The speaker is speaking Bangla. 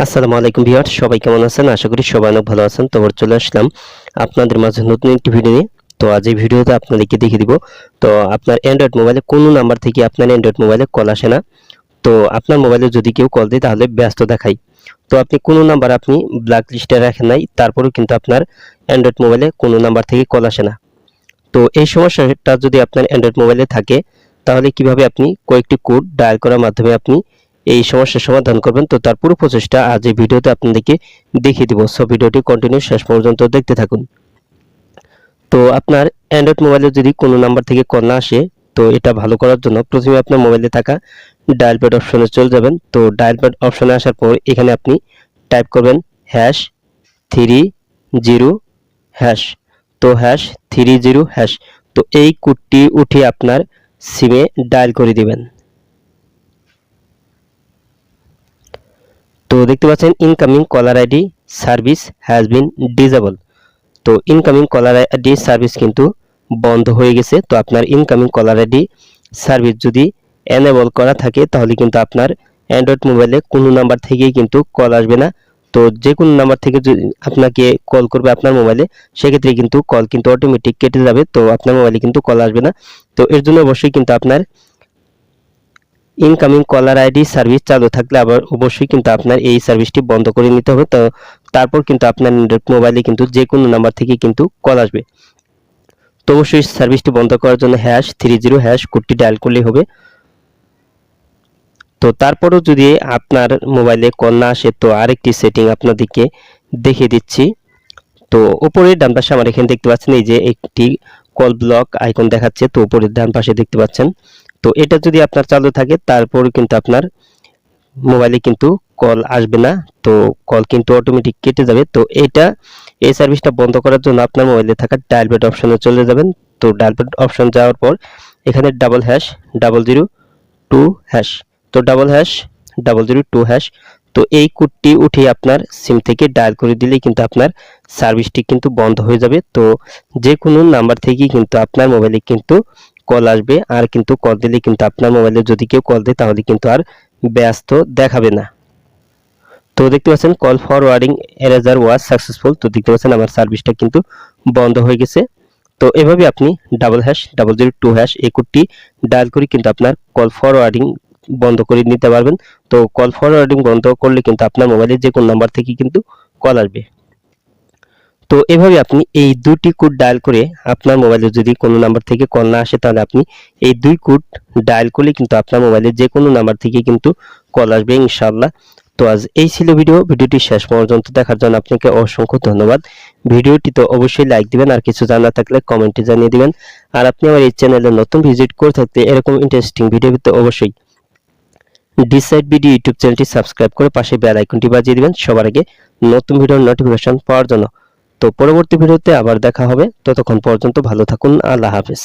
আসসালামু আলাইকুম ভিউয়ার সবাই কেমন আছেন? আশা করি সবাই অনেক ভালো আছেন। তো চলে আসলাম আপনাদের মাঝে নতুন একটি ভিডিও নিয়ে। তো আজ এই ভিডিওতে আপনাদেরকে দেখিয়ে দিব। তো আপনার অ্যান্ড্রয়েড মোবাইলে কোনো নাম্বার থেকে আপনার অ্যান্ড্রয়েড মোবাইলে কল আসে না। তো আপনার মোবাইলে যদি কেউ কল দেয়, তাহলে ব্যস্ত দেখায় তো আপনি কোনো নাম্বার আপনি ব্ল্যাক লিস্টে রাখেন নাই, তারপরেও কিন্তু আপনার অ্যান্ড্রয়েড মোবাইলে কোনো নাম্বার থেকে কল আসে না। তো এই সমস্যাটা যদি আপনার অ্যান্ড্রয়েড মোবাইলে থাকে, তাহলে কীভাবে আপনি কয়েকটি কোড ডায়াল করার মাধ্যমে আপনি এই সমস্যার সমাধান করবেন। তো তার পুরো প্রচেষ্টা আজ এই ভিডিওতে আপনাদেরকে দেখিয়ে দিব। সো ভিডিওটি কন্টিনিউ শেষ পর্যন্ত দেখতে থাকুন। তো আপনার অ্যান্ড্রয়েড মোবাইলে যদি কোনো নাম্বার থেকে কল না আসে, তো এটা ভালো করার জন্য প্রথমে আপনার মোবাইলে থাকা ডায়াল প্যাড অপশনে চলে যাবেন। তো ডায়াল প্যাড অপশনে আসার পর এখানে আপনি টাইপ করবেন হ্যাশ থ্রি জিরো হ্যাশ তো হ্যাশ থ্রি জিরো হ্যাশ তো এই কোডটি উঠিয়ে আপনার সিমে ডায়াল করে দিবেন। দেখতে পাচ্ছেন incoming caller ID service has been disable তো ইনকামিং কলার আইডি সার্ভিস কিন্তু বন্ধ হয়ে গেছে। তো আপনার ইনকামিং কলার আইডি সার্ভিস যদি এনেবল করা থাকে, তাহলে কিন্তু আপনার অ্যান্ড্রয়েড মোবাইলে কোনো নাম্বার থেকেই কিন্তু কল আসবে না। তো যে কোনো নাম্বার থেকে আপনাকে কল করবে আপনার মোবাইলে সেক্ষেত্রে কিন্তু কল কিন্তু অটোমেটিক কেটে যাবে। তো আপনার মোবাইলে কিন্তু কল আসবে না। তো এর জন্য অবশ্যই কিন্তু আপনার ইনকামিং কলার আইডি সার্ভিস চালু থাকলে আবার অবশ্যই কিন্তু আপনার এই সার্ভিসটি বন্ধ করে নিতে হবে। তো তারপর কিন্তু আপনার মোবাইলে কিন্তু যে কোনো নাম্বার থেকে কিন্তু কল আসবে। তো অবশ্যই সার্ভিসটি বন্ধ করার জন্য হ্যাশ থ্রি জিরো হ্যাশ কোডটি ডায়াল করলেই হবে। তো তারপরেও যদি আপনার মোবাইলে কল না আসে, তো আরেকটি সেটিং আপনাদেরকে দেখিয়ে দিচ্ছি। তো উপরের ডান পাশে আমার এখানে দেখতে পাচ্ছেন, এই যে একটি কল ব্লক আইকন দেখাচ্ছে, তো উপরের ডান পাশে দেখতে পাচ্ছেন। তো এটা যদি আপনার চালু থাকে তারপর কিন্তু আপনার মোবাইলে কিন্তু কল আসবে না। তো কল কিন্তু অটোমেটিক কেটে যাবে। তো এটা, এই সার্ভিসটা বন্ধ করার জন্য আপনার মোবাইলে থাকা ডায়াল প্যাড অপশনে চলে যাবেন। তো ডায়াল প্যাড অপশন যাওয়ার পর এখানে double hash double zero two hash তো double hash double zero two hash তো এই কোডটি উঠিয়ে আপনার সিম থেকে ডায়াল করে দিলেই কিন্তু আপনার সার্ভিসটি কিন্তু বন্ধ হয়ে যাবে। তো যে কোনো নাম্বার থেকেই কিন্তু আপনার মোবাইলে কিন্তু কল আসবে, আর কিন্তু কল দিলে কিন্তু আপনার মোবাইলে যদি কেউ কল দেয়, তাহলে কিন্তু আর ব্যস্ত দেখাবে না। তো দেখতে পাচ্ছেন call forwarding erasure was successful তো দেখতে পাচ্ছেন, আমার সার্ভিসটা কিন্তু বন্ধ হয়ে গেছে। তো এভাবে আপনি double hash double zero two hash এই কোডটি ডায়াল করে কিন্তু আপনার কল ফরওয়ার্ডিং বন্ধ করে নিতে পারবেন। তো কল ফরওয়ার্ডিং বন্ধ করলে কিন্তু আপনার মোবাইলে যে কোনো নাম্বার থেকে কিন্তু কল আসবে। তো এভাবে আপনি এই দুটি কোড ডায়াল করে আপনার মোবাইলে যদি কোনো নাম্বার থেকে কল না আসে, তাহলে আপনি এই দুই কোড ডায়াল করলে কিন্তু আপনার মোবাইলে যে কোনো নাম্বার থেকে কিন্তু কল আসবে ইনশাআল্লাহ। তো আজ এই ছিল ভিডিও ভিডিওটি শেষ পর্যন্ত দেখার জন্য আপনাকে অসংখ্য ধন্যবাদ। ভিডিওটি তো অবশ্যই লাইক দিবেন, আর কিছু জানার থাকলে কমেন্টে জানিয়ে দিবেন। আর আপনি আমার এই চ্যানেলে নতুন ভিজিট করে থাকতে এরকম ইন্টারেস্টিং ভিডিও পেতে অবশ্যই ডিসাইড ভিডিও ইউটিউব চ্যানেলটি সাবস্ক্রাইব করে পাশে বেল আইকনটি বাজিয়ে দিবেন। সবার আগে নতুন ভিডিওর নোটিফিকেশন পাওয়ার জন্য। তো পরবর্তী ভিডিওতে আবার দেখা হবে। ততক্ষণ পর্যন্ত ভালো থাকুন। আল্লাহ হাফেজ।